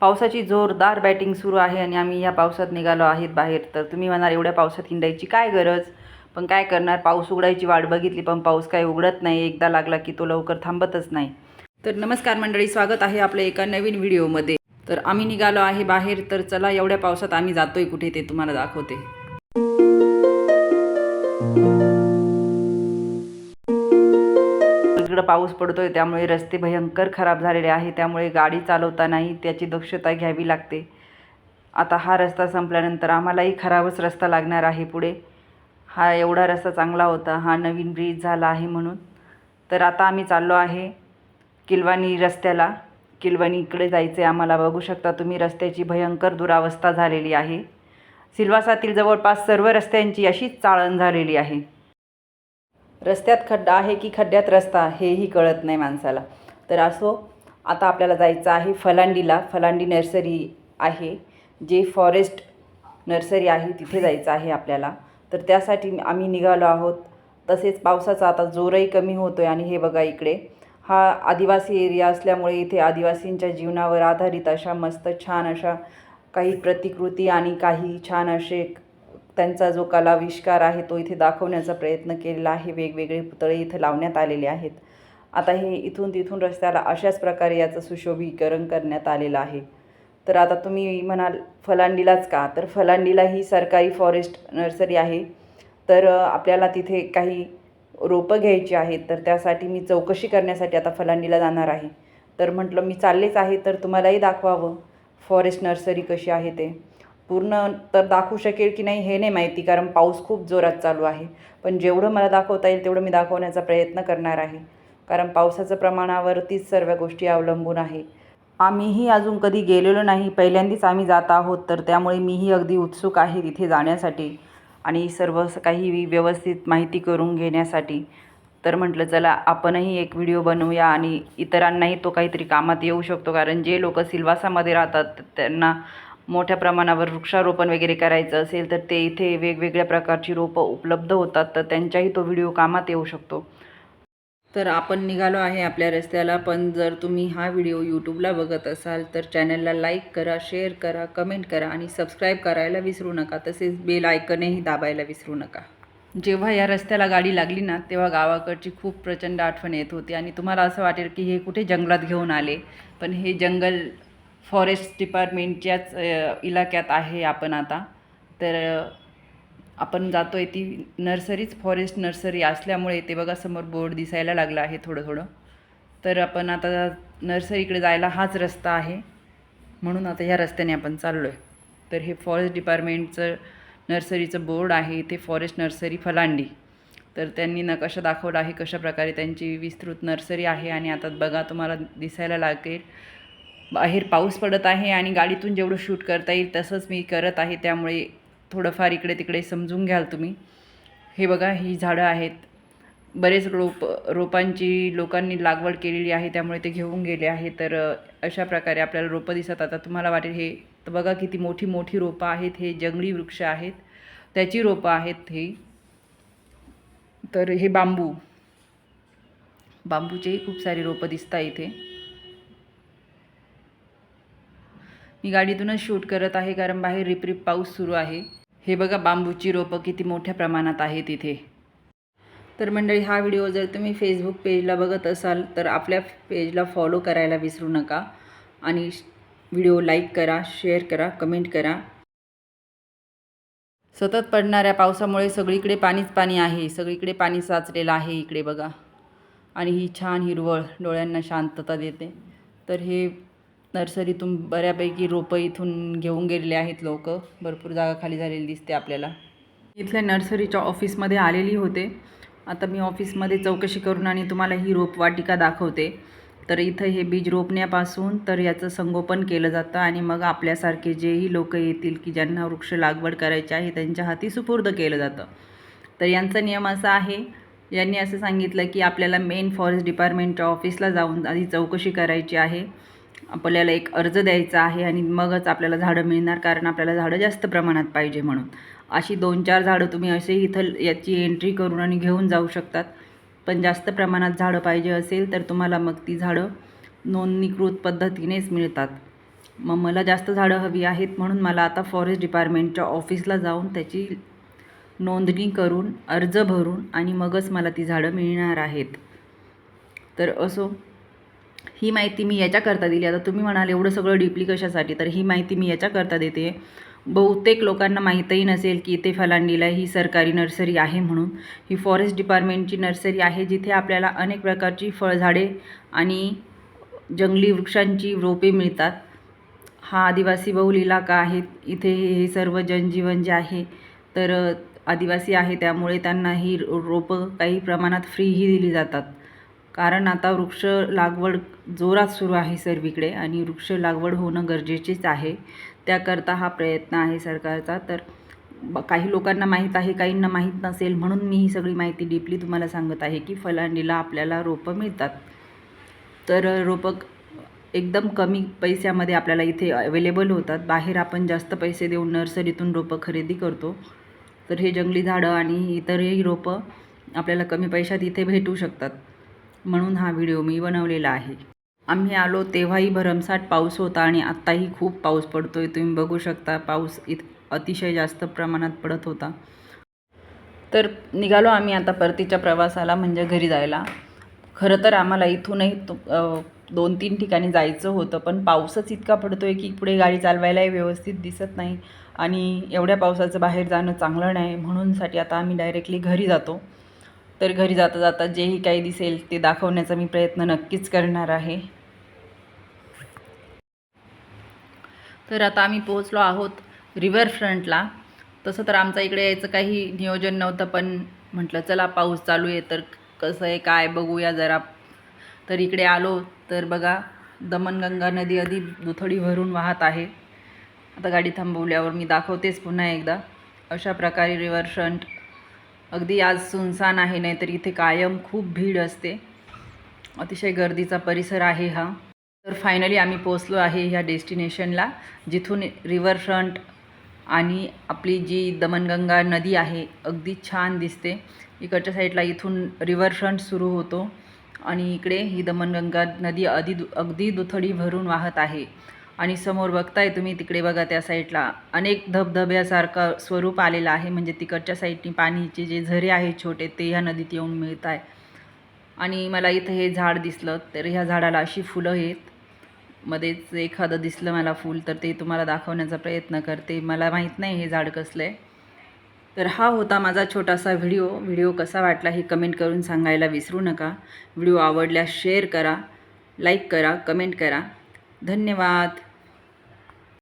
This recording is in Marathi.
पावसाची जोरदार बॅटिंग सुरू आहे आणि आम्ही ह्या पावसात निघालो आहेत बाहेर. तर तुम्ही म्हणाल एवढ्या पावसात हिंडायची काय गरज? पण काय करणार? पाऊस उघडायची वाट बघितली पण पाऊस काही उघडत नाही. एकदा लागला की तो लवकर थांबतच नाही. तर नमस्कार मंडळी स्वागत आहे आपल्या एका नवीन व्हिडिओमध्ये. तर आम्ही निघालो आहे बाहेर. तर चला एवढ्या पावसात आम्ही जातोय कुठे ते तुम्हाला दाखवते. पाऊस पडतोय त्यामुळे रस्ते भयंकर खराब झालेले आहे त्यामुळे गाडी चालवतानाही त्याची दक्षता घ्यावी लागते. आता हा रस्ता संपल्यानंतर आम्हालाही खराबच रस्ता लागणार आहे पुढे. हा एवढा रस्ता चांगला होता हा नवीन ब्रिज झाला आहे म्हणून. तर आता आम्ही चाललो आहे किलवानी रस्त्याला. किलवानी इकडे जायचे आम्हाला बघू शकता तुम्ही रस्त्याची भयंकर दुरावस्था झालेली आहे. सिल्वासातील जवळपास सर्व रस्त्यांची अशीच चाळण झालेली आहे. रस्त्यात खड्डा आहे की खड्ड्यात रस्ता हेही कळत नाही माणसाला. तर असो आता आपल्याला जायचं आहे फलांडीला. फलांडी नर्सरी आहे. जे फॉरेस्ट नर्सरी आहे तिथे जायचं आहे आपल्याला. तर त्यासाठी आम्ही निघालो आहोत. तसेच पावसाचा आता जोरही कमी होतो आहे आणि हे बघा इकडे. हा आदिवासी एरिया असल्यामुळे इथे आदिवासींच्या जीवनावर आधारित अशा मस्त छान अशा काही प्रतिकृती आणि काही छान असे त्यांचा जो कलाविष्कार आहे तो इथे दाखवण्याचा प्रयत्न केलेला आहे. वेगवेगळे पुतळे इथे लावण्यात आलेले आहेत. आता हे इथून तिथून रस्त्याला अशाच प्रकारे याचं सुशोभीकरण करण्यात आलेलं आहे. तर आता तुम्ही म्हणाल फलांडीलाच का? तर फलांडीला ही सरकारी फॉरेस्ट नर्सरी आहे. तर आपल्याला तिथे काही रोपं घ्यायची आहेत. तर त्यासाठी मी चौकशी करण्यासाठी आता फलांडीला जाणार आहे. तर म्हटलं मी चाललेच आहे तर तुम्हालाही दाखवावं. फॉरेस्ट नर्सरी कशी आहे ते. पूर्ण तर दाखवू शकेल की नाही हे नाही माहिती कारण पाऊस खूप जोरात चालू आहे. पण जेवढं मला दाखवता येईल तेवढं मी दाखवण्याचा प्रयत्न करणार आहे. कारण पावसाचं प्रमाणावरतीच सर्व गोष्टी अवलंबून आहे. आम्हीही अजून कधी गेलेलो नाही. पहिल्यांदाच आम्ही जात आहोत तर त्यामुळे मीही अगदी उत्सुक आहे तिथे जाण्यासाठी आणि सर्व काही व्यवस्थित माहिती करून घेण्यासाठी. तर म्हटलं चला आपणही एक व्हिडिओ बनवूया आणि इतरांनाही तो काहीतरी कामात येऊ शकतो कारण जे लोक सिल्वासामध्ये राहतात त्यांना मोठ्या प्रमाणावर वृक्षारोपण वगैरे करायचं असेल तर ते इथे वेगवेगळ्या प्रकारची रोपं उपलब्ध होतात तर त्यांच्याही तो व्हिडिओ कामात येऊ शकतो. तर आपण निघालो आहे आपल्या रस्त्याला पण जर तुम्ही हा व्हिडिओ यूट्यूबला बघत असाल तर चॅनलला लाईक करा शेअर करा कमेंट करा आणि सबस्क्राईब करायला विसरू नका तसेच बेल आयकनही दाबायला विसरू नका. जेव्हा या रस्त्याला गाडी लागली ना तेव्हा गावाकडची खूप प्रचंड आठवण येत होती आणि तुम्हाला असं वाटेल की हे कुठे जंगलात घेऊन आले पण हे जंगल फॉरेस्ट डिपार्टमेंटच्याच इलाक्यात आहे आपण आता. तर आपण जातो आहे ती नर्सरीच फॉरेस्ट नर्सरी असल्यामुळे ते बघा समोर बोर्ड दिसायला लागला आहे थोडं थोडं तर आपण आता नर्सरीकडे जायला हाच रस्ता आहे. म्हणून आता ह्या रस्त्याने आपण चाललो आहे तर हे फॉरेस्ट डिपार्टमेंटचं नर्सरीचं बोर्ड आहे इथे फॉरेस्ट नर्सरी फलांडी. तर त्यांनी नकाशा दाखवला आहे कशा प्रकारे त्यांची विस्तृत नर्सरी आहे आणि आता बघा तुम्हाला दिसायला लागेल. बाहेर पाऊस पडत आहे आणि गाडीतून जेवढं शूट करता येईल तसंच मी करत आहे त्यामुळे थोडंफार इकडे तिकडे समजून घ्याल तुम्ही. हे बघा ही झाडं आहेत. बरेच रोप रोपांची लोकांनी लागवड केलेली आहे त्यामुळे ते घेऊन गेले आहे तर अशा प्रकारे आपल्याला रोपं दिसत आता तुम्हाला वाटेल हे तर बघा किती मोठी मोठी रोपं आहेत हे जंगली वृक्ष आहेत. त्याची रोपं आहेत हे. तर हे बांबू. बांबूचेही खूप सारे रोपं दिसता इथे. मी गाडीतूनच शूट करत आहे कारण बाहेर रिपरिप पाऊस सुरू आहे. हे बघा बांबूची रोपं किती मोठ्या प्रमाणात आहेत इथे. तर मंडळी हा व्हिडिओ जर तुम्ही फेसबुक पेजला बघत असाल तर आपल्या पेजला फॉलो करायला विसरू नका. आणि व्हिडिओ लाईक करा शेअर करा कमेंट करा. सतत पडणाऱ्या पावसामुळे सगळीकडे पाणीच पाणी आहे. सगळीकडे पाणी साचलेलं आहे इकडे बघा. आणि ही छान हिरवळ डोळ्यांना शांतता देते. तर हे नर्सरीतून बऱ्यापैकी रोपं इथून घेऊन गेलेले आहेत लोक. भरपूर जागा खाली झालेली दिसते आपल्याला. इथल्या नर्सरीच्या ऑफिसमध्ये आलेली होते. आता मी ऑफिसमध्ये चौकशी करून आणि तुम्हाला ही रोपवाटिका दाखवते. तर इथं हे बीज रोपण्यापासून तर याचं संगोपन केलं जातं आणि मग आपल्यासारखे जेही लोक येतील की ज्यांना वृक्ष लागवड करायची आहे त्यांच्या हाती सुपूर्द केलं जातं. तर यांचा नियम असा आहे. यांनी असं सांगितलं की आपल्याला मेन फॉरेस्ट डिपार्टमेंटच्या ऑफिसला जाऊन आधी चौकशी करायची आहे. आपल्याला एक अर्ज द्यायचा आहे आणि मगच आपल्याला झाडं मिळणार कारण आपल्याला झाडं जास्त प्रमाणात पाहिजे म्हणून. अशी दोन चार झाडं तुम्ही असे इथं याची एंट्री करून आणि घेऊन जाऊ शकतात. पण जास्त प्रमाणात झाडं पाहिजे असेल तर तुम्हाला मग ती झाडं नोंदणीकृत पद्धतीनेच मिळतात. मग मला जास्त झाडं हवी आहेत म्हणून मला आता फॉरेस्ट डिपार्टमेंटच्या ऑफिसला जाऊन त्याची नोंदणी करून अर्ज भरून आणि मगच मला ती झाडं मिळणार आहेत. तर असो. ही माहिती मी याच्याकरता दिली. आता तुम्ही म्हणाल एवढं सगळं डीपली कशासाठी? तर ही माहिती मी याच्याकरता देते. बहुतेक लोकांना माहीतही नसेल की इथे फलांडीला ही सरकारी नर्सरी आहे म्हणून. ही फॉरेस्ट डिपार्टमेंटची नर्सरी आहे जिथे आपल्याला अनेक प्रकारची फळझाडे आणि जंगली वृक्षांची रोपे मिळतात. हा आदिवासी बहुल इलाका आहे. इथे हे सर्व जनजीवन जे आहे तर आदिवासी आहे. त्यामुळे त्यांना ही रो- रोपं काही प्रमाणात फ्रीही दिली जातात. कारण आता वृक्ष लागवड जोरात सुरू आहे सर्वीकडे आणि वृक्ष लागवड होणं गरजेचेच आहे. त्याकरता हा प्रयत्न आहे सरकारचा. तर काही लोकांना माहीत आहे काहींना माहीत नसेल म्हणून मी ही सगळी माहिती डीपली तुम्हाला सांगत आहे की फलांडीला आपल्याला रोपं मिळतात. तर रोपं एकदम कमी पैशामध्ये आपल्याला इथे अवेलेबल होतात. बाहेर आपण जास्त पैसे देऊन नर्सरीतून रोपं खरेदी करतो. तर हे जंगली झाडं आणि इतरही रोपं आपल्याला कमी पैशात इथे भेटू शकतात. म्हणून हा व्हिडिओ मी बनवलेला आहे. आम्ही आलो तेव्हाही भरमसाठ पाऊस होता आणि आत्ताही खूप पाऊस पडतो आहे तुम्ही बघू शकता पाऊस इत अतिशय जास्त प्रमाणात पडत होता. तर निघालो आम्ही आता परतीच्या प्रवासाला म्हणजे घरी जायला. खरं तर आम्हाला इथूनही तो दोन तीन ठिकाणी जायचं होतं पण पाऊसच इतका पडतो आहे की पुढे गाडी चालवायलाही व्यवस्थित दिसत नाही आणि एवढ्या पावसाचं बाहेर जाणं चांगलं नाही. म्हणूनसाठी आता आम्ही डायरेक्टली घरी जातो. तर घरी जाता जाता जेही काही दिसेल ते दाखवण्याचा मी प्रयत्न नक्कीच करणार आहे. तर आता आम्ही पोहोचलो आहोत रिव्हरफ्रंटला. तसं तर आमचा इकडे यायचं काही नियोजन नव्हतं पण म्हटलं चला पाऊस चालू आहे तर कसं आहे काय बघूया जरा. तर इकडे आलो तर बघा दमनगंगा नदी आधी दुथडी भरून वाहत आहे. आता गाडी थांबवल्यावर मी दाखवतेच पुन्हा एकदा. अशा प्रकारे रिव्हरफ्रंट अगदी आज सुनसान आहे नाही तर इथे कायम खूप भीड असते. अतिशय गर्दीचा परिसर आहे हा. तर फायनली आम्ही पोचलो आहे ह्या डेस्टिनेशनला जिथून रिव्हरफ्रंट आणि आपली जी दमनगंगा नदी आहे अगदी छान दिसते. इकडच्या साईडला इथून रिव्हरफ्रंट सुरू होतो आणि इकडे ही दमनगंगा नदी अधी अगदी दुथडी भरून वाहत आहे. आणि समोर बघताय तुम्ही तिकडे बघा त्या साईडला अनेक धबधब्यासारखं स्वरूप आलेलं आहे म्हणजे तिकडच्या साईडनी पाणीचे जे झरे आहेत छोटे ते ह्या नदीत येऊन मिळत आहे आणि मला इथं हे झाड दिसलं तर ह्या झाडाला अशी फुलं आहेत. मध्येच एखादं दिसलं मला फूल तर ते तुम्हाला दाखवण्याचा प्रयत्न करते. मला माहीत नाही हे झाड कसलं आहे. तर हा होता माझा छोटासा व्हिडिओ. व्हिडिओ कसा वाटला हे कमेंट करून सांगायला विसरू नका. व्हिडिओ आवडल्यास शेअर करा लाईक करा कमेंट करा. धन्यवाद.